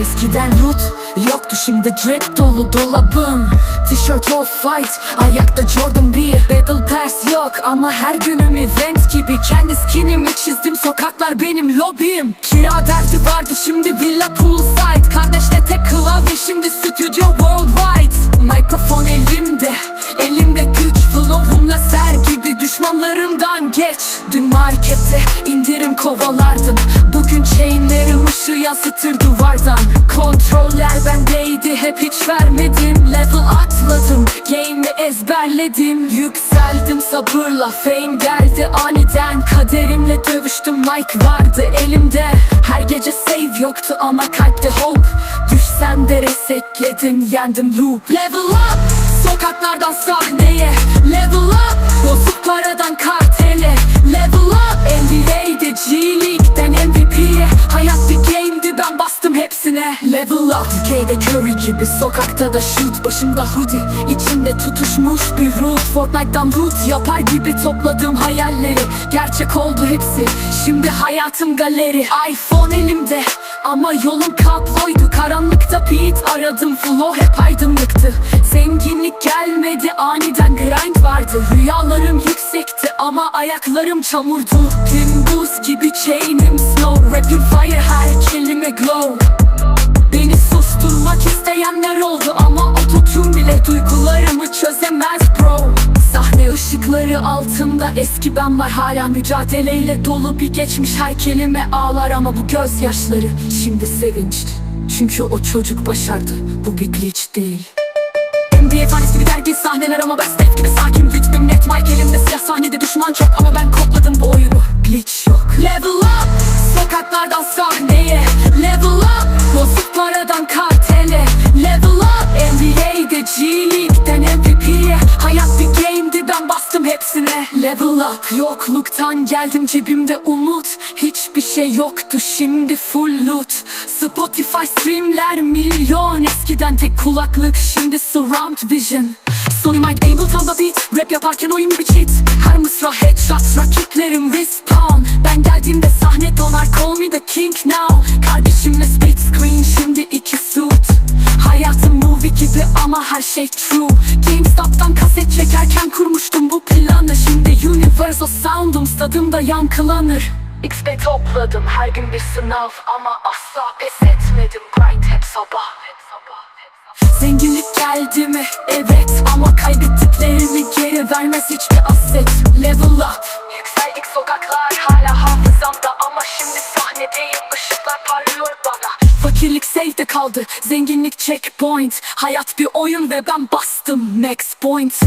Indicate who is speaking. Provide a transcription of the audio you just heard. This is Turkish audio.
Speaker 1: Eskiden root yoktu şimdi drip dolu dolabım. Tişört off-white ayakta Jordan 1 Battle pass yok ama her günüm event gibi. Kendi skinimi çizdim sokaklar benim lobbyim Kira derdi vardı şimdi villa poolside. Kardeşle tek klavye şimdi stüdyo worldwide. Mikrofon elimde elimde güç. Flow'umla ser gibi düşmanlarımdan geç. Dün markette indirim kovalardım Bugün chainlerim ışığı yansıtır duvardan bendeydi hep hiç vermedim Level atladım. Game'i ezberledim Yükseldim. Sabırla fame geldi aniden Kaderimle dövüştüm. Mic vardı elimde Her gece save yoktu ama kalpte hope. Düşsem de resetledim yendim loop. Level up Sokaklardan sahneye. Level up Bozuk paradan kartele. Level up NBA'de G Level up Türkiye'de Curry gibi. Sokakta da shoot Başımda hoodie. İçinde tutuşmuş bir root. Fortnite'dan loot yapar gibi topladım hayalleri. Gerçek oldu hepsi. Şimdi hayatım galeri. iPhone elimde ama yolum kabloydu Karanlıkta beat aradım Flow hep aydınlıktı. Zenginlik gelmedi aniden grind vardı. Rüyalarım yüksekti ama ayaklarım çamurdu. Buz gibi chainim snow Rapim fire her kelime glow susturmak isteyenler oldu ama ototune bile duygularımı çözemez bro. Sahne ışıkları altında eski ben var hala mücadeleyle dolu bir geçmiş. Her kelime ağlar ama bu gözyaşları şimdi sevinçti Çünkü o çocuk başardı bu bir glitch değil. NBA tanesi gibi dergi sahneler ama ben Steph gibi sakin ritmim net mic elimde silah sahnede düşman çok ama ben kokladım bu oyunu. Glitch yok. Level up Sokaklardan sahneye. Level up Bozuk paradan kartele. Level up NBA'de G League'den MVP'ye Hayat bir game'di ben bastım hepsine. Level up Yokluktan geldim cebimde umut. Hiçbir şey yoktu şimdi full loot. Spotify streamler milyon. Eskiden tek kulaklık şimdi surround vision. Sony mic Ableton da beat Rap yaparken oyun bir cheat. Her mısra headshot Rakiplerim respawn Ben geldiğimde sahne donar Call me the king now. Kardeşimle split screen şimdi iki suit. Hayatım movie gibi ama her şey true. GameStop'tan kaset çekerken kurmuştum bu planı. Şimdi Universal Sound'um stadımda yankılanır. XP topladım her gün bir sınav ama asla pes etmedim. Grind hep sabah hep sabah Zenginlik geldi mi? Evet ama kaybettiklerimi geri vermez hiçbir kaldı. Zenginlik checkpoint. Hayat bir oyun ve ben bastım. Next point.